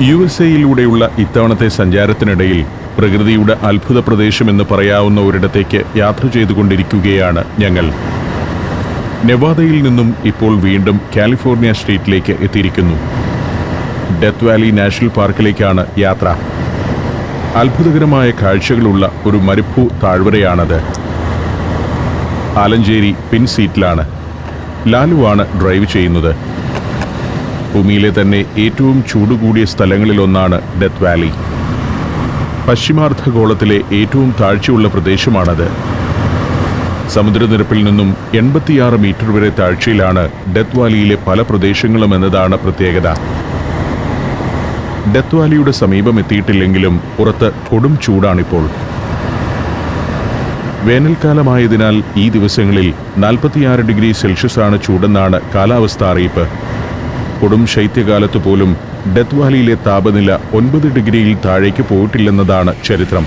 U S എയിലൂടെയുള്ള ഇത്തവണത്തെ സഞ്ചാരത്തിനിടയിൽ പ്രകൃതിയുടെ അത്ഭുത പ്രദേശമെന്ന് പറയാവുന്ന ഒരിടത്തേക്ക് യാത്ര ചെയ്തുകൊണ്ടിരിക്കുകയാണ് ഞങ്ങൾ. നെവാദയിൽ നിന്നും ഇപ്പോൾ വീണ്ടും കാലിഫോർണിയ സ്റ്റേറ്റിലേക്ക് എത്തിയിരിക്കുന്നു. ഡെത്ത് വാലി നാഷണൽ പാർക്കിലേക്കാണ് യാത്ര. അത്ഭുതകരമായ കാഴ്ചകളുള്ള ഒരു മരുഭൂ താഴ്വരയാണത്. ആലഞ്ചേരി പിൻ സീറ്റിലാണ്. ലാലുവാണ് ഡ്രൈവ് ചെയ്യുന്നത്. ഭൂമിയിലെ തന്നെ ഏറ്റവും ചൂടുകൂടിയ സ്ഥലങ്ങളിലൊന്നാണ് ഡെത്ത് വാലി. പശ്ചിമാർദ്ധഗോളത്തിലെ ഏറ്റവും താഴ്ചയുള്ള പ്രദേശമാണത്. സമുദ്രനിരപ്പിൽ നിന്നും എൺപത്തിയാറ് മീറ്റർ വരെ താഴ്ചയിലാണ് ഡെത്ത് വാലിയിലെ പല പ്രദേശങ്ങളും എന്നതാണ് പ്രത്യേകത. ഡെത്ത് വാലിയുടെ സമീപം എത്തിയിട്ടില്ലെങ്കിലും പുറത്ത് കൊടും ചൂടാണിപ്പോൾ. വേനൽക്കാലമായതിനാൽ ഈ ദിവസങ്ങളിൽ നാൽപ്പത്തിയാറ് ഡിഗ്രി സെൽഷ്യസാണ് ചൂടെന്നാണ് കാലാവസ്ഥാ അറിയിപ്പ്. കൊടും ശൈത്യകാലത്ത് പോലും ഡെത്ത് വാലിയിലെ താപനില ഒൻപത് ഡിഗ്രിയിൽ താഴേക്ക് പോയിട്ടില്ലെന്നതാണ് ചരിത്രം.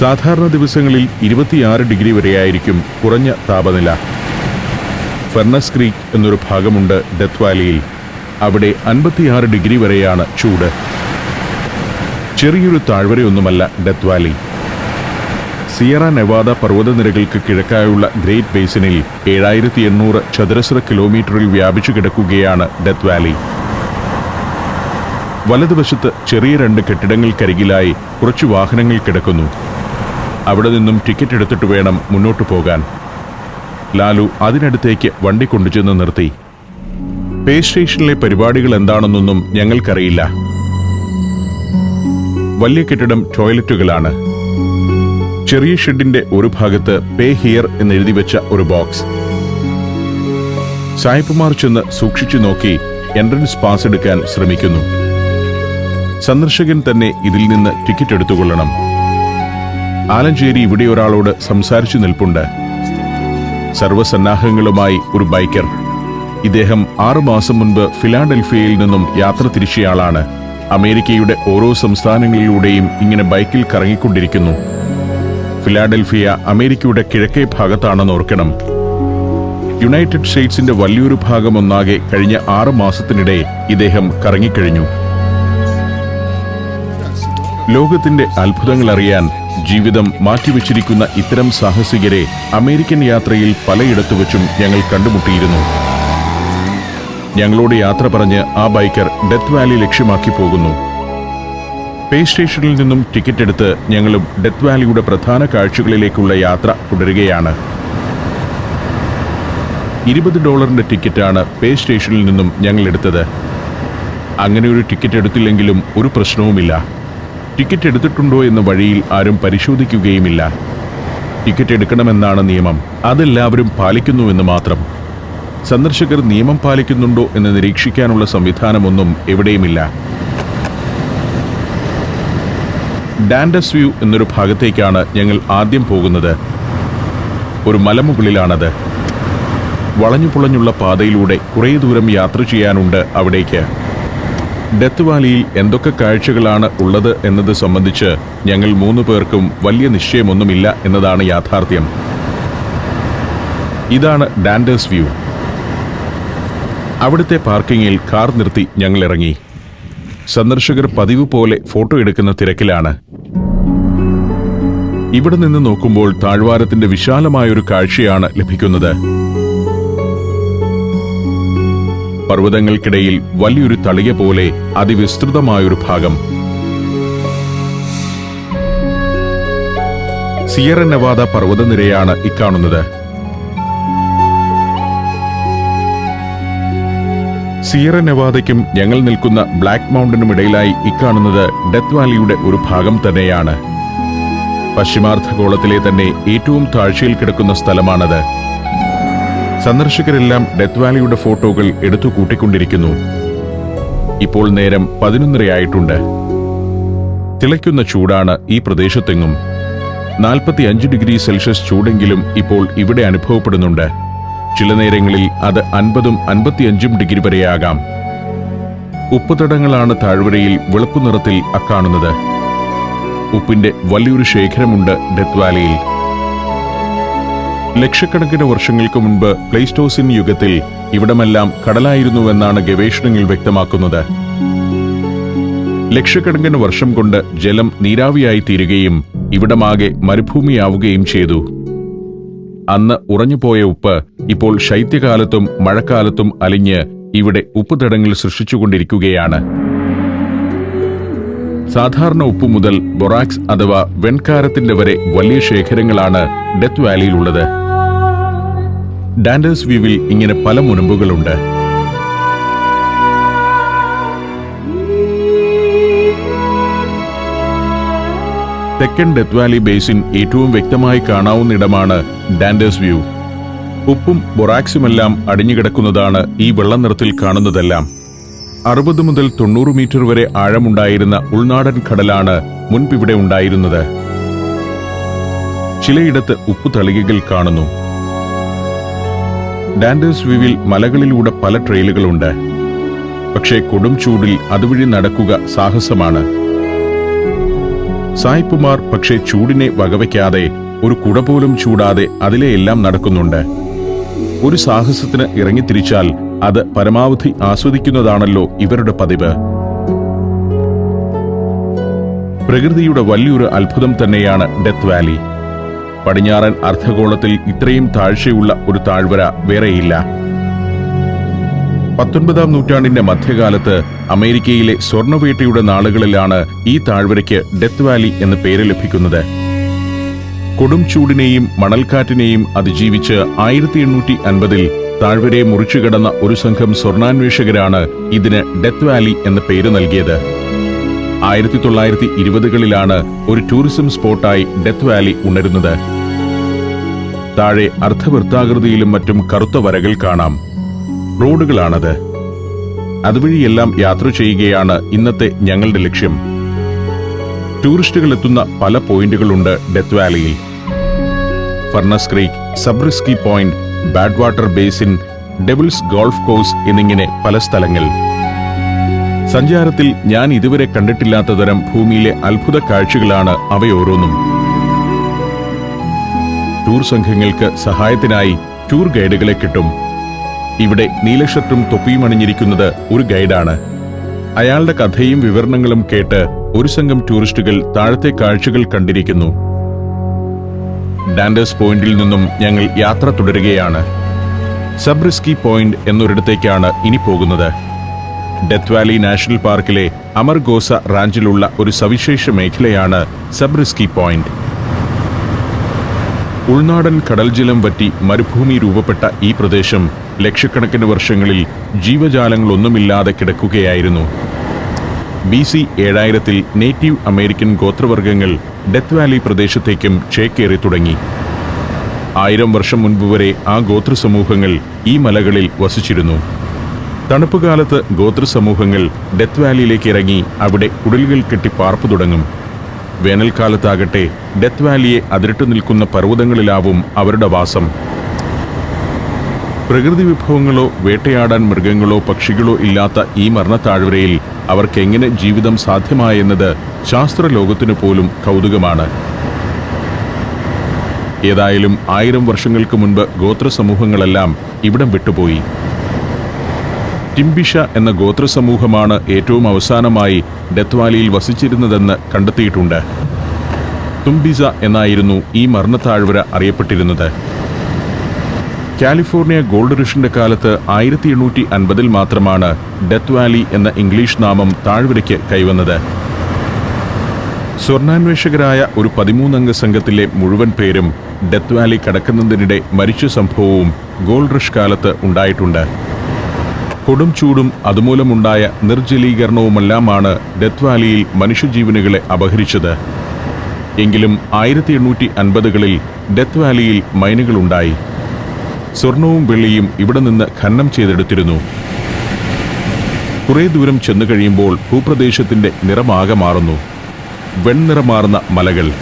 സാധാരണ ദിവസങ്ങളിൽ ഇരുപത്തിയാറ് ഡിഗ്രി വരെയായിരിക്കും കുറഞ്ഞ താപനില. ഫെർണസ് ക്രീക്ക് എന്നൊരു ഭാഗമുണ്ട് ഡെത്ത് വാലിയിൽ. അവിടെ അൻപത്തിയാറ് ഡിഗ്രി വരെയാണ് ചൂട്. ചെറിയൊരു താഴ്വരയൊന്നുമല്ല ഡെത്ത് വാലി. സിയറ നെവാദ പർവതനിരകൾക്ക് കിഴക്കായുള്ള ഗ്രേറ്റ് ബേസിനിൽ ഏഴായിരത്തി എണ്ണൂറ് ചതുരശ്ര കിലോമീറ്ററിൽ വ്യാപിച്ചു കിടക്കുകയാണ് ഡെത്ത് വാലി. വലതുവശത്ത് ചെറിയ രണ്ട് കെട്ടിടങ്ങൾക്കരികിലായി കുറച്ച് വാഹനങ്ങൾ കിടക്കുന്നു. അവിടെ നിന്നും ടിക്കറ്റ് എടുത്തിട്ട് വേണം മുന്നോട്ടു പോകാൻ. ലാലു അതിനടുത്തേക്ക് വണ്ടി കൊണ്ടുചെന്ന് നിർത്തി. പേ സ്റ്റേഷനിലെ പരിപാടികൾ എന്താണെന്നൊന്നും ഞങ്ങൾക്കറിയില്ല. വലിയ കെട്ടിടം ടോയ്ലറ്റുകളാണ്. ചെറിയ ഷെഡിന്റെ ഒരു ഭാഗത്ത് പേ ഹിയർ എന്ന് എഴുതി വെച്ച ഒരു ബോക്സ്. സായിപ്പുമാർ ചെന്ന് സൂക്ഷിച്ചു നോക്കി എൻട്രൻസ് പാസ് എടുക്കാൻ ശ്രമിക്കുന്നു. സന്ദർശകൻ തന്നെ ഇതിൽ നിന്ന് ടിക്കറ്റ് എടുത്തുകൊള്ളണം. ആലഞ്ചേരി ഇവിടെ ഒരാളോട് സംസാരിച്ചു നിൽപ്പുണ്ട്. സർവസന്നാഹങ്ങളുമായി ഒരു ബൈക്കർ. ഇദ്ദേഹം ആറുമാസം മുൻപ് ഫിലാഡൽഫിയയിൽ നിന്നും യാത്ര തിരിച്ചയാളാണ്. അമേരിക്കയുടെ ഓരോ സംസ്ഥാനങ്ങളിലൂടെയും ഇങ്ങനെ ബൈക്കിൽ കറങ്ങിക്കൊണ്ടിരിക്കുന്നു. ഫിലാഡൽഫിയ അമേരിക്കയുടെ കിഴക്കേ ഭാഗത്താണെന്ന് ഓർക്കണം. യുണൈറ്റഡ് സ്റ്റേറ്റ്സിന്റെ വലിയൊരു ഭാഗം ഒന്നാകെ കഴിഞ്ഞ ആറ് മാസത്തിനിടെ ഇദ്ദേഹം കറങ്ങിക്കഴിഞ്ഞു. ലോകത്തിന്റെ അത്ഭുതങ്ങൾ അറിയാൻ ജീവിതം മാറ്റിവെച്ചിരിക്കുന്ന ഇത്തരം സാഹസികരെ അമേരിക്കൻ യാത്രയിൽ പലയിടത്തു വെച്ചും ഞങ്ങൾ കണ്ടുമുട്ടിയിരുന്നു. ഞങ്ങളോട് യാത്ര പറഞ്ഞ് ആ ബൈക്കർ ഡെത്ത് വാലി ലക്ഷ്യമാക്കി പോകുന്നു. പേ സ്റ്റേഷനിൽ നിന്നും ടിക്കറ്റ് എടുത്ത് ഞങ്ങളും ഡെത്ത് വാലിയുടെ പ്രധാന കാഴ്ചകളിലേക്കുള്ള യാത്ര തുടരുകയാണ്. ഇരുപത് ഡോളറിന്റെ ടിക്കറ്റാണ് പേ സ്റ്റേഷനിൽ നിന്നും ഞങ്ങൾ എടുത്തത്. അങ്ങനെ ഒരു ടിക്കറ്റ് എടുത്തില്ലെങ്കിലും ഒരു പ്രശ്നവുമില്ല. ടിക്കറ്റ് എടുത്തിട്ടുണ്ടോ എന്ന വഴിയിൽ ആരും പരിശോധിക്കുകയുമില്ല. ടിക്കറ്റ് എടുക്കണമെന്നാണ് നിയമം. അതെല്ലാവരും പാലിക്കുന്നുവെന്ന് മാത്രം. സന്ദർശകർ നിയമം പാലിക്കുന്നുണ്ടോ എന്ന് നിരീക്ഷിക്കാനുള്ള സംവിധാനമൊന്നും എവിടെയുമില്ല. ഡാൻഡസ് വ്യൂ എന്നൊരു ഭാഗത്തേക്കാണ് ഞങ്ങൾ ആദ്യം പോകുന്നത്. ഒരു മലമുകളിലാണത്. വളഞ്ഞു പുളഞ്ഞുള്ള പാതയിലൂടെ കുറേ ദൂരം യാത്ര ചെയ്യാനുണ്ട് അവിടേക്ക്. ഡെത്ത് വാലിയിൽ എന്തൊക്കെ കാഴ്ചകളാണ് ഉള്ളത് എന്നത് സംബന്ധിച്ച് ഞങ്ങൾ മൂന്ന് പേർക്കും വലിയ നിശ്ചയമൊന്നുമില്ല എന്നതാണ് യാഥാർത്ഥ്യം. ഇതാണ് ഡാൻഡേഴ്സ് വ്യൂ. അവിടുത്തെ പാർക്കിങ്ങിൽ കാർ നിർത്തി ഞങ്ങൾ ഇറങ്ങി. സന്ദർശകർ പതിവ് പോലെ ഫോട്ടോ എടുക്കുന്ന തിരക്കിലാണ്. ഇവിടെ നിന്ന് നോക്കുമ്പോൾ താഴ്വാരത്തിന്റെ വിശാലമായൊരു കാഴ്ചയാണ് ലഭിക്കുന്നത്. പർവതങ്ങൾക്കിടയിൽ വലിയൊരു തളിക പോലെ അതിവിസ്തൃതമായൊരു ഭാഗം. സിയറ നവാദ പർവതനിരയാണ് ഇക്കാണുന്നത്. സിയറ നെവാദയ്ക്കും ഞങ്ങൾ നിൽക്കുന്ന ബ്ലാക്ക് മൗണ്ടനും ഇടയിലായി ഇക്കാണുന്നത് ഡെത്ത് വാലിയുടെ ഒരു ഭാഗം തന്നെയാണ്. പശ്ചിമാർദ്ധഗോളത്തിലെ തന്നെ ഏറ്റവും താഴ്ചയിൽ കിടക്കുന്ന സ്ഥലമാണത്. സന്ദർശകരെല്ലാം ഡെത്ത് വാലിയുടെ ഫോട്ടോകൾ എടുത്തു കൂട്ടിക്കൊണ്ടിരിക്കുന്നു. ഇപ്പോൾ നേരം പതിനൊന്നരയായിട്ടുണ്ട്. തിളയ്ക്കുന്ന ചൂടാണ് ഈ പ്രദേശത്തെങ്ങും. നാൽപ്പത്തി അഞ്ച് ഡിഗ്രി സെൽഷ്യസ് ചൂടെങ്കിലും ഇപ്പോൾ ഇവിടെ അനുഭവപ്പെടുന്നുണ്ട്. ചില നേരങ്ങളിൽ അത് അൻപതും അൻപത്തിയഞ്ചും ഡിഗ്രി വരെയാകാം. ഉപ്പുതടങ്ങളാണ് താഴ്വരയിൽ വെളുപ്പു നിറത്തിൽ അക്കാണുന്നത്. ഉപ്പിന്റെ വലിയൊരു ശേഖരമുണ്ട് ഡെത്ത് വാലിയിൽ ലക്ഷക്കണക്കിന് വർഷങ്ങൾക്ക് മുൻപ് പ്ലേസ്റ്റോസിൻ യുഗത്തിൽ ഇവിടമെല്ലാം കടലായിരുന്നുവെന്നാണ് ഗവേഷണങ്ങൾ വ്യക്തമാക്കുന്നത്. ലക്ഷക്കണക്കിന് വർഷം കൊണ്ട് ജലം നീരാവിയായി തീരുകയും ഇവിടമാകെ മരുഭൂമിയാവുകയും ചെയ്തു. അന്ന് ഉറഞ്ഞുപോയ ഉപ്പ് ഇപ്പോൾ ശൈത്യകാലത്തും മഴക്കാലത്തും അലിഞ്ഞ് ഇവിടെ ഉപ്പ് ഉപ്പുതടങ്ങൾ സൃഷ്ടിച്ചുകൊണ്ടിരിക്കുകയാണ്. സാധാരണ ഉപ്പ് മുതൽ ബൊറാക്സ് അഥവാ വെൺകാരത്തിന്റെ വരെ വലിയ ശേഖരങ്ങളാണ് ഡെത്ത് വാലിയിലുള്ളത്. ഡാൻഡേഴ്സ് വ്യൂവിൽ ഇങ്ങനെ പല മുനമ്പുകളുണ്ട്. തെക്കൻ ഡെത്ത് വാലി ബേസിൻ ഏറ്റവും വ്യക്തമായി കാണാവുന്ന ഇടമാണ് ഡാൻഡേഴ്സ് വ്യൂ ഉപ്പും ബൊറാക്സുമെല്ലാം അടിഞ്ഞുകിടക്കുന്നതാണ് ഈ വെള്ള നിറത്തിൽ കാണുന്നതെല്ലാം. അറുപത് മുതൽ തൊണ്ണൂറ് മീറ്റർ വരെ ആഴമുണ്ടായിരുന്ന ഉൾനാടൻ കടലാണ് മുൻപിവിടെ ഉണ്ടായിരുന്നത്. ചിലയിടത്ത് ഉപ്പു തളികകൾ കാണുന്നു. ഡാൻഡേഴ്സ് വ്യൂവിൽ മലകളിലൂടെ പല ട്രെയിലുകളുണ്ട് പക്ഷേ കൊടും ചൂടിൽ അതുവഴി നടക്കുക സാഹസമാണ്. സായിപ്പുമാർ പക്ഷേ ചൂടിനെ വകവയ്ക്കാതെ ഒരു കുട പോലും ചൂടാതെ അതിലെ എല്ലാം നടക്കുന്നുണ്ട്. ഒരു സാഹസത്തിന് ഇറങ്ങിത്തിരിച്ചാൽ അത് പരമാവധി ആസ്വദിക്കുന്നതാണല്ലോ ഇവരുടെ പതിവ്. പ്രകൃതിയുടെ വലിയൊരു അത്ഭുതം തന്നെയാണ് ഡെത്ത് വാലി. പടിഞ്ഞാറൻ അർദ്ധഗോളത്തിൽ ഇത്രയും താഴ്ചയുള്ള ഒരു താഴ്വര വേറെയില്ല. പത്തൊൻപതാം നൂറ്റാണ്ടിന്റെ മധ്യകാലത്ത് അമേരിക്കയിലെ സ്വർണവേട്ടയുടെ നാളുകളിലാണ് ഈ താഴ്വരയ്ക്ക് ഡെത്ത് വാലി എന്ന് പേര് ലഭിക്കുന്നത്. കൊടും ചൂടിനെയും മണൽക്കാറ്റിനെയും അതിജീവിച്ച് ആയിരത്തി എണ്ണൂറ്റി അൻപതിൽ താഴ്വരയെ മുറിച്ചുകടന്ന ഒരു സംഘം സ്വർണാന്വേഷകരാണ് ഇതിന് ഡെത്ത് വാലി എന്ന പേര് നൽകിയത്. ആയിരത്തി തൊള്ളായിരത്തി ഇരുപതുകളിലാണ് ഒരു ടൂറിസം സ്പോട്ടായി ഡെത്ത് വാലി ഉണരുന്നത്. താഴെ അർദ്ധവൃത്താകൃതിയിലും മറ്റും കറുത്ത വരകൾ കാണാം. റോഡുകളാണത്. അതുവഴിയെല്ലാം യാത്ര ചെയ്യുകയാണ് ഇന്നത്തെ ഞങ്ങളുടെ ലക്ഷ്യം. ടൂറിസ്റ്റുകൾ എത്തുന്ന പല പോയിന്റുകളുണ്ട് death വാലിയിൽ. Furnace creek Zabriskie point bad water basin devil's golf course എന്നിങ്ങനെ പല സ്ഥലങ്ങൾ. സഞ്ചാരത്തിൽ ഞാൻ ഇതുവരെ കണ്ടിട്ടില്ലാത്ത തരം ഭൂമിയിലെ അത്ഭുത കാഴ്ചകളാണ് അവയോരോന്നും. ടൂർ സംഘങ്ങൾക്ക് സഹായത്തിനായി ടൂർ ഗൈഡുകളെ കിട്ടും. ഇവിടെ നീലഷർട്ടും തൊപ്പിയും അണിഞ്ഞിരിക്കുന്നത് ഒരു ഗൈഡാണ്. അയാളുടെ കഥയും വിവരണങ്ങളും കേട്ട് ഒരു സംഘം ടൂറിസ്റ്റുകൾ താഴത്തെ കാഴ്ചകൾ കണ്ടിരിക്കുന്നു. ഡാൻഡേഴ്സ് പോയിന്റിൽ നിന്നും ഞങ്ങൾ യാത്ര തുടരുകയാണ്. സബ്രിസ്കി പോയിന്റ് എന്നൊരിടത്തേക്കാണ് ഇനി പോകുന്നത്. ഡെത്ത് വാലി നാഷണൽ പാർക്കിലെ അമർഗോസ റാഞ്ചിലുള്ള ഒരു സവിശേഷ മേഖലയാണ് സബ്രിസ്കി പോയിന്റ്. ഉൾനാടൻ കടൽജലം വറ്റി മരുഭൂമി രൂപപ്പെട്ട ഈ പ്രദേശം ലക്ഷക്കണക്കിന് വർഷങ്ങളിൽ ജീവജാലങ്ങളൊന്നുമില്ലാതെ കിടക്കുകയായിരുന്നു. ബി സി ഏഴായിരത്തിൽ നേറ്റീവ് അമേരിക്കൻ ഗോത്രവർഗങ്ങൾ ഡെത്ത് വാലി പ്രദേശത്തേക്കും ചേക്കേറി തുടങ്ങി. ആയിരം വർഷം മുൻപ് വരെ ആ ഗോത്രസമൂഹങ്ങൾ ഈ മലകളിൽ വസിച്ചിരുന്നു. തണുപ്പ് കാലത്ത് ഗോത്രസമൂഹങ്ങൾ ഡെത്ത് വാലിയിലേക്ക് ഇറങ്ങി അവിടെ കുടലുകൾ കെട്ടി പാർപ്പ് തുടങ്ങും. വേനൽക്കാലത്താകട്ടെ ഡെത്ത് വാലിയെ അതിരിട്ടു നിൽക്കുന്ന പർവതങ്ങളിലാവും അവരുടെ വാസം. പ്രകൃതി വിഭവങ്ങളോ വേട്ടയാടാൻ മൃഗങ്ങളോ പക്ഷികളോ ഇല്ലാത്ത ഈ മരണത്താഴ്വരയിൽ അവർക്ക് എങ്ങനെ ജീവിതം സാധ്യമായെന്നത് ശാസ്ത്രലോകത്തിനു പോലും കൗതുകമാണ്. ഏതായാലും ആയിരം വർഷങ്ങൾക്ക് മുൻപ് ഗോത്ര സമൂഹങ്ങളെല്ലാം ഇവിടം വിട്ടുപോയി. ടിംബിഷ എന്ന ഗോത്രസമൂഹമാണ് ഏറ്റവും അവസാനമായി ഡെത്ത് വാലിയിൽ വസിച്ചിരുന്നതെന്ന് കണ്ടെത്തിയിട്ടുണ്ട്. തുംബിസ എന്നായിരുന്നു ഈ മരണത്താഴ്വര അറിയപ്പെട്ടിരുന്നത്. കാലിഫോർണിയ ഗോൾഡ് റിഷിന്റെ കാലത്ത് ആയിരത്തി എണ്ണൂറ്റി അൻപതിൽ മാത്രമാണ് ഡെത്ത് വാലി എന്ന ഇംഗ്ലീഷ് നാമം താഴ്വരയ്ക്ക് കൈവന്നത്. സ്വർണാന്വേഷകരായ ഒരു പതിമൂന്നംഗ സംഘത്തിലെ മുഴുവൻ പേരും ഡെത്ത് വാലി കടക്കുന്നതിനിടെ മരിച്ച സംഭവവും ഗോൾഡ് റിഷ് കാലത്ത് ഉണ്ടായിട്ടുണ്ട്. കൊടും ചൂടും അതുമൂലമുണ്ടായ നിർജലീകരണവുമെല്ലാമാണ് ഡെത്ത് വാലിയിൽ മനുഷ്യജീവനുകളെ അപഹരിച്ചത്. എങ്കിലും ആയിരത്തി എണ്ണൂറ്റി അൻപതുകളിൽ ഡെത്ത് വാലിയിൽ മൈനുകളുണ്ടായി. സ്വർണവും വെള്ളിയും ഇവിടെ നിന്ന് ഖനനം ചെയ്തെടുത്തിരുന്നു. കുറേ ദൂരം ചെന്നു കഴിയുമ്പോൾ ഭൂപ്രദേശത്തിന്റെ നിറമാകെ മാറുന്നു. വെൺനിറമാർന്ന മലകൾ.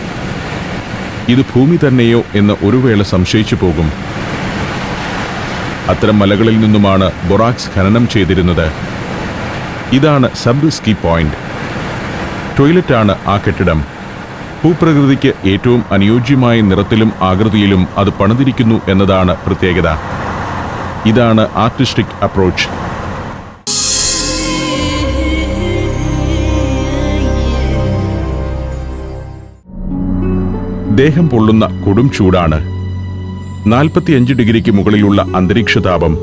ഇത് ഭൂമി തന്നെയോ എന്ന് ഒരു വേള സംശയിച്ചു പോകും. അത്തരം മലകളിൽ നിന്നുമാണ് ബൊറാക്സ് ഖനനം ചെയ്തിരുന്നത്. ഇതാണ് സബ് സ്കി പോയിന്റ്. ടോയ്ലറ്റാണ് ആ കെട്ടിടം. ഭൂപ്രകൃതിക്ക് ഏറ്റവും അനുയോജ്യമായ നിറത്തിലും ആകൃതിയിലും അത് പണിതിരിക്കുന്നു എന്നതാണ് പ്രത്യേകത. ഇതാണ് ആർട്ടിസ്റ്റിക് അപ്രോച്ച് ദേഹം പൊള്ളുന്ന കൊടും ചൂടാണ്. നാൽപ്പത്തിയഞ്ച് ഡിഗ്രിക്ക് മുകളിലുള്ള അന്തരീക്ഷ താപം.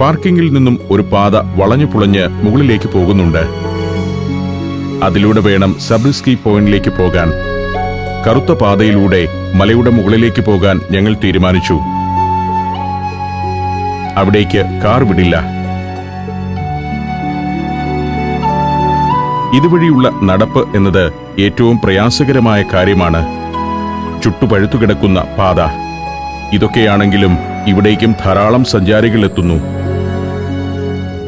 പാർക്കിങ്ങിൽ നിന്നും ഒരു പാത വളഞ്ഞു പുളഞ്ഞ് മുകളിലേക്ക് പോകുന്നുണ്ട്. അതിലൂടെ വേണം സബ്രിസ്കി പോയിന്റിലേക്ക് പോകാൻ. കറുത്ത പാതയിലൂടെ മലയുടെ മുകളിലേക്ക് പോകാൻ ഞങ്ങൾ തീരുമാനിച്ചു. അവിടേക്ക് കാർ വിടില്ല. ഇതുവഴിയുള്ള നടപ്പ് എന്നത് ഏറ്റവും പ്രയാസകരമായ കാര്യമാണ്. ചുട്ടുപഴുത്തുകിടക്കുന്ന പാത. ഇതൊക്കെയാണെങ്കിലും ഇവിടേക്കും ധാരാളം സഞ്ചാരികൾ എത്തുന്നു.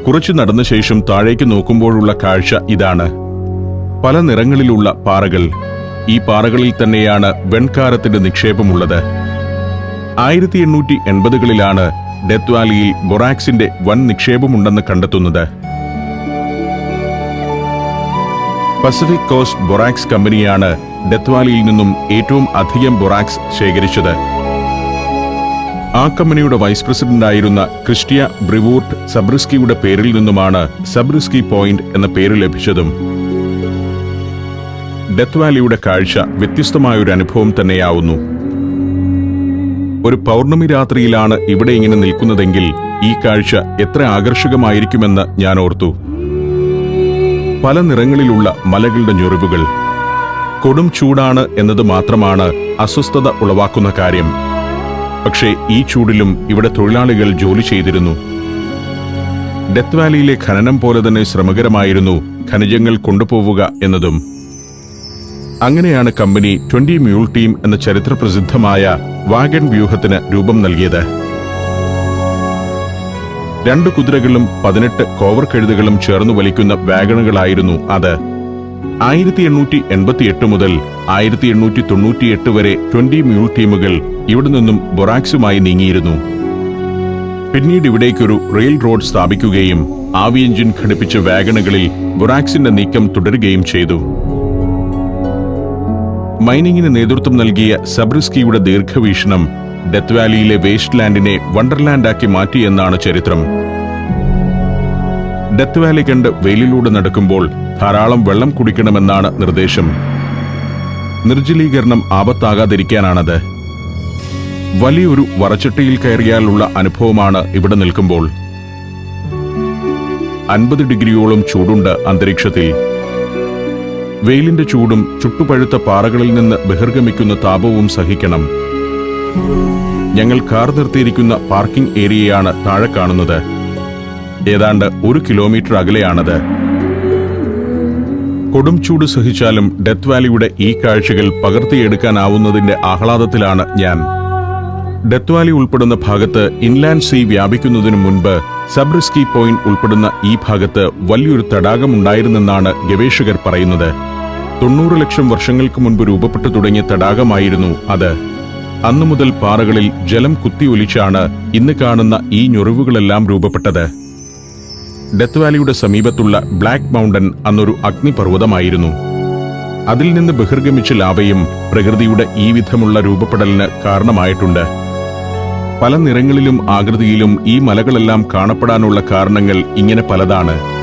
കുറച്ചു നടന്ന ശേഷം താഴേക്ക് നോക്കുമ്പോഴുള്ള കാഴ്ച ഇതാണ്. പല നിറങ്ങളിലുള്ള പാറകൾ. ഈ പാറകളിൽ തന്നെയാണ് വെൺകാരത്തിന്റെ നിക്ഷേപമുള്ളത്. ആയിരത്തി എണ്ണൂറ്റി എൺപതുകളിലാണ് ഡെത്ത് വാലിയിൽ ബൊറാക്സിന്റെ വൻ നിക്ഷേപമുണ്ടെന്ന് കണ്ടെത്തുന്നത്. പസഫിക് കോസ്റ്റ് ബൊറാക്സ് കമ്പനിയാണ് ഡെത്ത് വാലിയിൽ നിന്നും ഏറ്റവും അധികം ബൊറാക്സ് ശേഖരിച്ചത്. ആ കമ്പനിയുടെ വൈസ് പ്രസിഡന്റായിരുന്ന ക്രിസ്റ്റിയ ബ്രിവൂർട്ട് സബ്രിസ്കിയുടെ പേരിൽ നിന്നുമാണ് സബ്രിസ്കി പോയിന്റ് എന്ന പേര് ലഭിച്ചതും. ഡെത്ത് വാലിയുടെ കാഴ്ച വ്യത്യസ്തമായൊരു അനുഭവം തന്നെയാവുന്നു. ഒരു പൗർണമി രാത്രിയിലാണ് ഇവിടെ ഇങ്ങനെ നിൽക്കുന്നതെങ്കിൽ ഈ കാഴ്ച എത്ര ആകർഷകമായിരിക്കുമെന്ന് ഞാൻ ഓർത്തു. പല നിറങ്ങളിലുള്ള മലകളുടെ ഞൊറിവുകൾ. കൊടും ചൂടാണ് എന്നത് മാത്രമാണ് അസ്വസ്ഥത ഉളവാക്കുന്ന കാര്യം. പക്ഷേ ഈ ചൂടിലും ഇവിടെ തൊഴിലാളികൾ ജോലി ചെയ്തിരുന്നു. ഡെത്ത് വാലിയിലെ ഖനനം പോലെ തന്നെ ശ്രമകരമായിരുന്നു ഖനിജങ്ങൾ കൊണ്ടുപോവുക എന്നതും. അങ്ങനെയാണ് കമ്പനി ട്വന്റി മ്യൂൾ ടീം എന്ന ചരിത്രപ്രസിദ്ധമായ വാഗൺ വ്യൂഹത്തിന് രൂപം നൽകിയത്. രണ്ട് കുതിരകളും പതിനെട്ട് കോവർ കഴുതുകളും ചേർന്ന് വലിക്കുന്ന വാഗണുകളായിരുന്നു അത്. ആയിരത്തി എണ്ണൂറ്റി എൺപത്തി എട്ട് മുതൽ ആയിരത്തി എണ്ണൂറ്റി തൊണ്ണൂറ്റിയെട്ട് വരെ ട്വന്റി മ്യൂൾ ടീമുകൾ ഇവിടെ നിന്നും ബൊറാക്സുമായി നീങ്ങിയിരുന്നു. പിന്നീട് ഇവിടേക്കൊരു റെയിൽ റോഡ് സ്ഥാപിക്കുകയും ആവി എഞ്ചിൻ ഘടിപ്പിച്ച വാഗണുകളിൽ ബൊറാക്സിന്റെ നീക്കം തുടരുകയും ചെയ്തു. മൈനിങ്ങിന് നേതൃത്വം നൽകിയ സബ്രിസ്കിയുടെ ദീർഘവീക്ഷണം ഡെത്ത് വാലിയിലെ വേസ്റ്റ് ലാൻഡിനെ വണ്ടർലാൻഡാക്കി മാറ്റിയെന്നാണ് ചരിത്രം. ഡെത്ത് വാലി കണ്ട് വെയിലിലൂടെ നടക്കുമ്പോൾ ധാരാളം വെള്ളം കുടിക്കണമെന്നാണ് നിർദ്ദേശം. നിർജലീകരണം ആപത്താകാതിരിക്കാനാണത്. വലിയൊരു വറച്ചട്ടിയിൽ കയറിയാലുള്ള അനുഭവമാണ് ഇവിടെ നിൽക്കുമ്പോൾ. അൻപത് ഡിഗ്രിയോളം ചൂടുണ്ട് അന്തരീക്ഷത്തിൽ. വെയിലിന്റെ ചൂടും ചുട്ടുപഴുത്ത പാറകളിൽ നിന്ന് ബഹിർഗമിക്കുന്ന താപവും സഹിക്കണം. ഞങ്ങൾ കാർ നിർത്തിയിരിക്കുന്ന പാർക്കിംഗ് ഏരിയയാണ് താഴെ കാണുന്നത്. ഏതാണ്ട് ഒരു കിലോമീറ്റർ അകലെയാണത്. കൊടും ചൂട് സഹിച്ചാലും ഡെത്ത് വാലിയുടെ ഈ കാഴ്ചകൾ പകർത്തിയെടുക്കാനാവുന്നതിന്റെ ആഹ്ലാദത്തിലാണ് ഞാൻ. ഡെത്ത് വാലി ഉൾപ്പെടുന്ന ഭാഗത്ത് ഇൻലാൻഡ് സീ വ്യാപിക്കുന്നതിനു മുൻപ് സബ്രിസ്കി പോയിന്റ് ഉൾപ്പെടുന്ന ഈ ഭാഗത്ത് വലിയൊരു തടാകമുണ്ടായിരുന്നെന്നാണ് ഗവേഷകർ പറയുന്നത്. തൊണ്ണൂറ് ലക്ഷം വർഷങ്ങൾക്ക് മുൻപ് രൂപപ്പെട്ടു തുടങ്ങിയ തടാകമായിരുന്നു അത്. അന്നു മുതൽ പാറകളിൽ ജലം കുത്തിയൊലിച്ചാണ് ഇന്ന് കാണുന്ന ഈ ഞൊറിവുകളെല്ലാം രൂപപ്പെട്ടത്. ഡെത്ത് വാലിയുടെ സമീപത്തുള്ള ബ്ലാക്ക് മൗണ്ടൻ അന്നൊരു അഗ്നിപർവതമായിരുന്നു. അതിൽ നിന്ന് ബഹിർഗമിച്ച ലാവയും പ്രകൃതിയുടെ ഈ വിധമുള്ള രൂപപ്പെടലിന് കാരണമായിട്ടുണ്ട്. പല നിറങ്ങളിലും ആകൃതിയിലും ഈ മലകളെല്ലാം കാണപ്പെടാനുള്ള കാരണങ്ങൾ ഇങ്ങനെ പലതാണ്.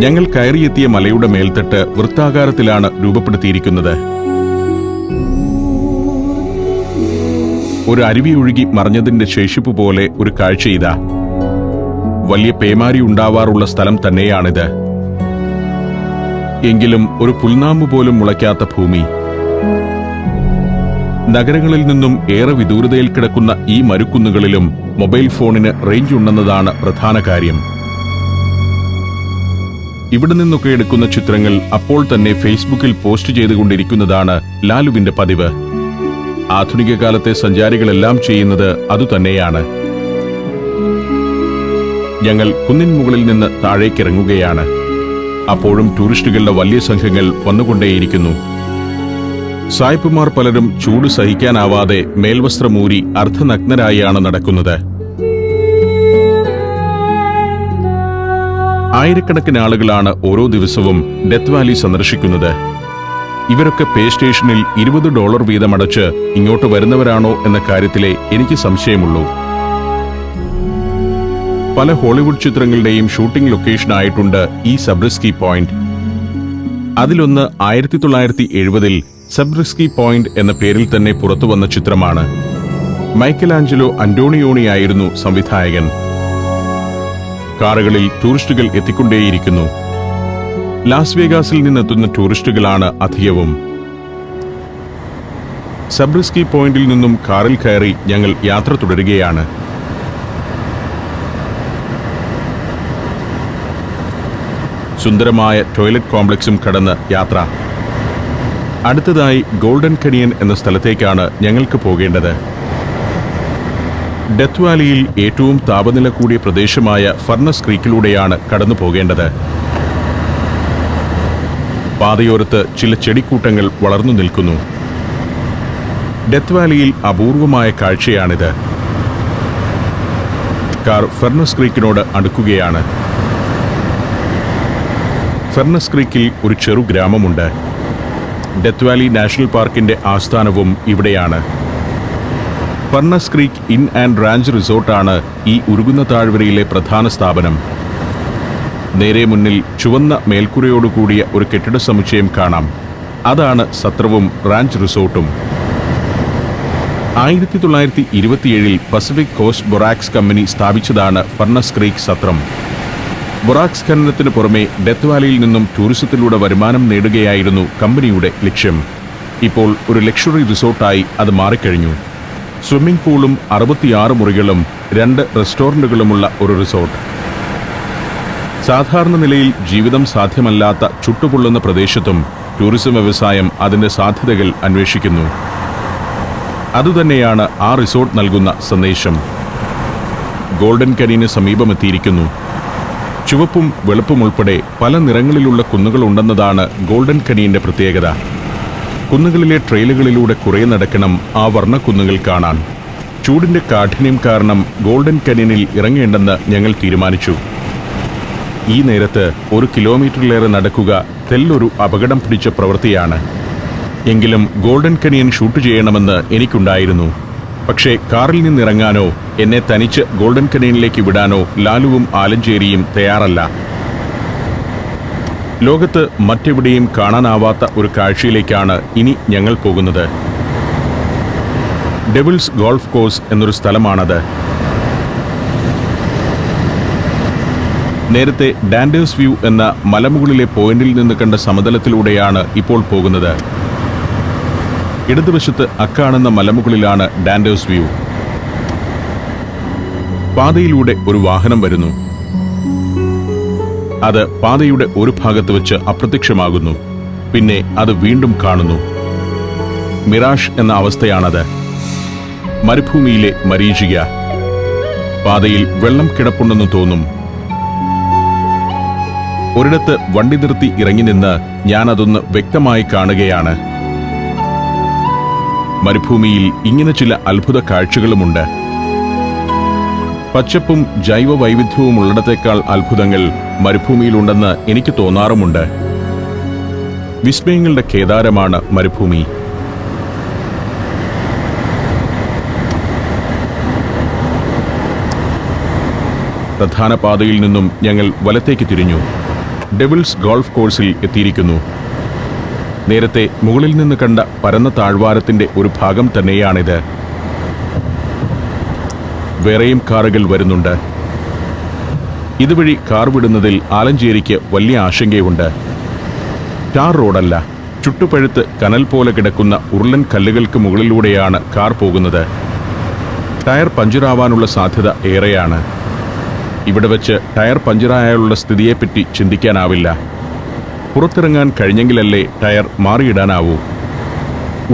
ഞങ്ങൾ കയറിയെത്തിയ മലയുടെ മേൽത്തട്ട് വൃത്താകാരത്തിലാണ് രൂപപ്പെടുത്തിയിരിക്കുന്നത്. ഒരു അരുവി ഒഴുകി മറഞ്ഞതിന്റെ ശേഷിപ്പ് പോലെ ഒരു കാഴ്ച ഇതാ. വലിയ പേമാരി ഉണ്ടാവാറുള്ള സ്ഥലം തന്നെയാണിത്. എങ്കിലും ഒരു പുൽനാമ്പ് പോലും മുളയ്ക്കാത്ത ഭൂമി. നഗരങ്ങളിൽ നിന്നും ഏറെ വിദൂരതയിൽ കിടക്കുന്ന ഈ മരുക്കുന്നുകളിലും മൊബൈൽ ഫോണിന് റേഞ്ച് ഉണ്ടെന്നതാണ് പ്രധാന കാര്യം. ഇവിടെ നിന്നൊക്കെ എടുക്കുന്ന ചിത്രങ്ങൾ അപ്പോൾ തന്നെ ഫേസ്ബുക്കിൽ പോസ്റ്റ് ചെയ്തുകൊണ്ടിരിക്കുന്നതാണ് ലാലുവിന്റെ പതിവ്. ആധുനിക കാലത്തെ സഞ്ചാരികളെല്ലാം ചെയ്യുന്നത് അതുതന്നെയാണ് ഞങ്ങൾ കുന്നിൻ മുകളിൽ നിന്ന് താഴേക്കിറങ്ങുകയാണ്. അപ്പോഴും ടൂറിസ്റ്റുകളുടെ വലിയ സംഘങ്ങൾ വന്നുകൊണ്ടേയിരിക്കുന്നു. സായിപ്പുമാർ പലരും ചൂട് സഹിക്കാനാവാതെ മേൽവസ്ത്രമൂരി അർദ്ധനഗ്നരായാണ് നടക്കുന്നത്. ആയിരക്കണക്കിന് ആളുകളാണ് ഓരോ ദിവസവും ഡെത്ത് വാലി സന്ദർശിക്കുന്നത്. ഇവരൊക്കെ പേ സ്റ്റേഷനിൽ ഇരുപത് ഡോളർ വീതമടച്ച് ഇങ്ങോട്ട് വരുന്നവരാണോ എന്ന കാര്യത്തിലെ എനിക്ക് സംശയമുള്ളൂ. പല ഹോളിവുഡ് ചിത്രങ്ങളുടെയും ഷൂട്ടിംഗ് ലൊക്കേഷൻ ആയിട്ടുണ്ട് ഈ സബ്രിസ്കി പോയിന്റ്. അതിലൊന്ന് ആയിരത്തി തൊള്ളായിരത്തി എഴുപതിൽ സബ്രിസ്കി പോയിന്റ് എന്ന പേരിൽ തന്നെ പുറത്തുവന്ന ചിത്രമാണ്. മൈക്കലാഞ്ചലോ ആഞ്ചലോ അന്റോണിയോണിയായിരുന്നു സംവിധായകൻ. കാറുകളിൽ ടൂറിസ്റ്റുകൾ എത്തിക്കൊണ്ടേയിരിക്കുന്നു. ലാസ് വേഗാസിൽ നിന്നെത്തുന്ന ടൂറിസ്റ്റുകളാണ് അധികവും. സബ്രിസ്കി പോയിന്റിൽ നിന്നും കാറിൽ കയറി ഞങ്ങൾ യാത്ര തുടരുകയാണ്. സുന്ദരമായ ടോയ്ലറ്റ് കോംപ്ലക്സും കടന്ന് യാത്ര. അടുത്തതായി ഗോൾഡൻ കനിയൻ എന്ന സ്ഥലത്തേക്കാണ് ഞങ്ങൾക്ക് പോകേണ്ടത്. ഡെത്ത് വാലിയിൽ ഏറ്റവും താപനില കൂടിയ പ്രദേശമായ ഫർണസ് ക്രീക്കിലൂടെയാണ് കടന്നു പോകേണ്ടത്. പാതയോരത്ത് ചില ചെടിക്കൂട്ടങ്ങൾ വളർന്നു നിൽക്കുന്നു. ഡെത്ത് വാലിയിൽ അപൂർവമായ കാഴ്ചയാണിത്. കാർ ഫെർണസ് ക്രീക്കിനോട് അടുക്കുകയാണ്. ഫെർണസ് ക്രീക്കിൽ ഒരു ചെറു ഗ്രാമമുണ്ട്. ഡെത്ത് വാലി നാഷണൽ പാർക്കിന്റെ ആസ്ഥാനവും ഇവിടെയാണ്. Furnace Creek Inn and Ranch റിസോർട്ടാണ് ഈ ഉരുകുന്ന താഴ്വരയിലെ പ്രധാന സ്ഥാപനം. നേരെ മുന്നിൽ ചുവന്ന മേൽക്കുരയോടുകൂടിയ ഒരു കെട്ടിട സമുച്ചയം കാണാം. അതാണ് സത്രവും റാഞ്ച് റിസോർട്ടും ആയിരത്തി തൊള്ളായിരത്തി ഇരുപത്തിയേഴിൽ പസഫിക് കോസ്റ്റ് ബൊറാക്സ് കമ്പനി സ്ഥാപിച്ചതാണ് ഫർണസ് ക്രീക്ക് സത്രം. ബൊറാക്സ് ഖനനത്തിന് പുറമെ ഡെത്ത് വാലിയിൽ നിന്നും ടൂറിസത്തിലൂടെ വരുമാനം നേടുകയായിരുന്നു കമ്പനിയുടെ ലക്ഷ്യം. ഇപ്പോൾ ഒരു ലക്ഷറി റിസോർട്ടായി അത് മാറിക്കഴിഞ്ഞു. സ്വിമ്മിംഗ് പൂളും അറുപത്തിയാറ് മുറികളും രണ്ട് റെസ്റ്റോറന്റുകളുമുള്ള ഒരു റിസോർട്ട്. സാധാരണ നിലയിൽ ജീവിതം സാധ്യമല്ലാത്ത ചുട്ടുപൊള്ളുന്ന പ്രദേശത്തും ടൂറിസം വ്യവസായം അതിന്റെ സാധ്യതകൾ അന്വേഷിക്കുന്നു. അതുതന്നെയാണ് ആ റിസോർട്ട് നൽകുന്ന സന്ദേശം. ഗോൾഡൻ കനിന് സമീപമെത്തിയിരിക്കുന്നു. ചുവപ്പും വെളുപ്പും ഉൾപ്പെടെ പല നിറങ്ങളിലുള്ള കുന്നുകളുണ്ടെന്നതാണ് ഗോൾഡൻ കനീന്റെ പ്രത്യേകത. കുന്നുകളിലെ ട്രെയിലുകളിലൂടെ കുറേ നടക്കണം ആ വർണക്കുന്നുകൾ കാണാൻ. ചൂടിന്റെ കാഠിന്യം കാരണം ഗോൾഡൻ കനിയനിൽ ഇറങ്ങേണ്ടെന്ന് ഞങ്ങൾ തീരുമാനിച്ചു. ഈ നേരത്ത് ഒരു കിലോമീറ്ററിലേറെ നടക്കുക തെല്ലൊരു അപകടം പിടിച്ച പ്രവൃത്തിയാണ്. എങ്കിലും ഗോൾഡൻ കനിയൻ ഷൂട്ട് ചെയ്യണമെന്ന് എനിക്കുണ്ടായിരുന്നു. പക്ഷേ കാറിൽ നിന്നിറങ്ങാനോ എന്നെ തനിച്ച് ഗോൾഡൻ കനിയനിലേക്ക് വിടാനോ ലാലുവും ആലഞ്ചേരിയും തയ്യാറല്ല. ലോകത്ത് മറ്റെവിടെയും കാണാനാവാത്ത ഒരു കാഴ്ചയിലേക്കാണ് ഇനി ഞങ്ങൾ പോകുന്നത്. ഡെവിൾസ് ഗോൾഫ് കോഴ്സ് എന്നൊരു സ്ഥലമാണത്. നേരത്തെ ഡാൻഡേഴ്സ് വ്യൂ എന്ന മലമുകളിലെ പോയിന്റിൽ നിന്ന് കണ്ട സമതലത്തിലൂടെയാണ് ഇപ്പോൾ പോകുന്നത്. ഇടതുവശത്ത് അക്കാണുന്ന മലമുകളിലാണ് ഡാൻഡേഴ്സ് വ്യൂ. പാതയിലൂടെ ഒരു വാഹനം വരുന്നു. അത് പാതയുടെ ഒരു ഭാഗത്ത് വെച്ച് അപ്രത്യക്ഷമാകുന്നു. പിന്നെ അത് വീണ്ടും കാണുന്നു. മിറാഷ് എന്ന അവസ്ഥയാണത്. മരുഭൂമിയിലെ മരീചിക. പാതയിൽ വെള്ളം കിടപ്പുണ്ടെന്ന് തോന്നും. ഒരിടത്ത് വണ്ടി നിർത്തി ഇറങ്ങി നിന്ന് ഞാനതൊന്ന് വ്യക്തമായി കാണുകയാണ്. മരുഭൂമിയിൽ ഇങ്ങനെ ചില അത്ഭുത കാഴ്ചകളുമുണ്ട്. പച്ചപ്പും ജൈവ വൈവിധ്യവും ഉള്ളിടത്തേക്കാൾ അത്ഭുതങ്ങൾ മരുഭൂമിയിലുണ്ടെന്ന് എനിക്ക് തോന്നാറുമുണ്ട്. വിസ്മയങ്ങളുടെ കേദാരമാണ് മരുഭൂമി. പ്രധാന പാതയിൽ നിന്നും ഞങ്ങൾ വലത്തേക്ക് തിരിഞ്ഞു. ഡെവിൾസ് ഗോൾഫ് കോഴ്സിൽ എത്തിയിരിക്കുന്നു. നേരത്തെ മുകളിൽ നിന്ന് കണ്ട പരന്ന താഴ്വാരത്തിന്റെ ഒരു ഭാഗം തന്നെയാണിത്. വേറെയും കാറുകൾ വരുന്നുണ്ട്. ഇതുവഴി കാർ വിടുന്നതിൽ ആലഞ്ചേരിക്ക് വലിയ ആശങ്കയുണ്ട്. ടാർ റോഡല്ല ചുട്ടുപഴുത്ത് കനൽ പോലെ കിടക്കുന്ന ഉരുളൻ കല്ലുകൾക്ക് മുകളിലൂടെയാണ് കാർ പോകുന്നത്. ടയർ പഞ്ചറാവാനുള്ള സാധ്യത ഏറെയാണ്. ഇവിടെ വെച്ച് ടയർ പഞ്ചറായാലുള്ള സ്ഥിതിയെപ്പറ്റി ചിന്തിക്കാനാവില്ല. പുറത്തിറങ്ങാൻ കഴിഞ്ഞെങ്കിലല്ലേ ടയർ മാറിയിടാനാവൂ.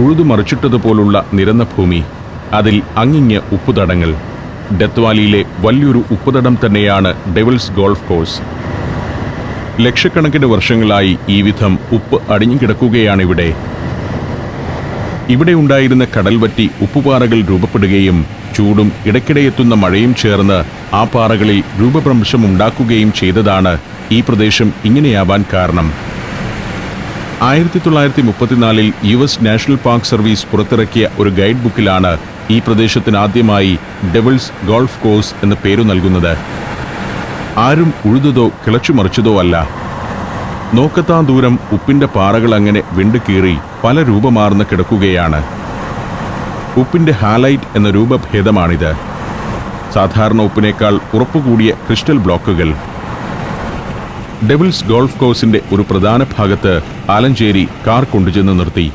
ഉഴുതു മറിച്ചിട്ടതുപോലുള്ള നിരന്ന ഭൂമി അതിൽ അങ്ങിങ്ങ് ഉപ്പുതടങ്ങൾ. ഡെത്ത് വാലിയിലെ വലിയൊരു ഉപ്പുതടം തന്നെയാണ് ഡെവിൾസ് ഗോൾഫ് കോഴ്സ്. ലക്ഷക്കണക്കിന് വർഷങ്ങളായി ഈ വിധം ഉപ്പ് അടിഞ്ഞുകിടക്കുകയാണിവിടെ. ഇവിടെ ഉണ്ടായിരുന്ന കടൽ വറ്റി ഉപ്പുപാറകൾ രൂപപ്പെടുകയും ചൂടും ഇടയ്ക്കിടെ എത്തുന്ന മഴയും ചേർന്ന് ആ പാറകളിൽ രൂപഭ്രംശം ഉണ്ടാക്കുകയും ചെയ്തതാണ് ഈ പ്രദേശം ഇങ്ങനെയാവാൻ കാരണം. ആയിരത്തി തൊള്ളായിരത്തി മുപ്പത്തിനാലിൽ U S national park service പുറത്തിറക്കിയ ഒരു ഗൈഡ് ബുക്കിലാണ് ഈ പ്രദേശത്തിന് ആദ്യമായി ഡെവിൾസ് ഗോൾഫ് കോഴ്സ് എന്ന പേരു നൽകുന്നത്. ആരും ഉഴുതതോ കിളച്ചുമറിച്ചതോ അല്ല. നോക്കത്താ ദൂരം ഉപ്പിന്റെ പാറകൾ അങ്ങനെ വിണ്ടുകീറി പല രൂപമാർന്ന് കിടക്കുകയാണ്. ഉപ്പിന്റെ ഹാലൈറ്റ് എന്ന രൂപഭേദമാണിത്. സാധാരണ ഉപ്പിനേക്കാൾ ഉറപ്പുകൂടിയ ക്രിസ്റ്റൽ ബ്ലോക്കുകൾ. ഡെവിൾസ് ഗോൾഫ് കോഴ്സിന്റെ ഒരു പ്രധാന ഭാഗത്ത് ആലഞ്ചേരി കാർ കൊണ്ടുചെന്ന് നിർത്തി.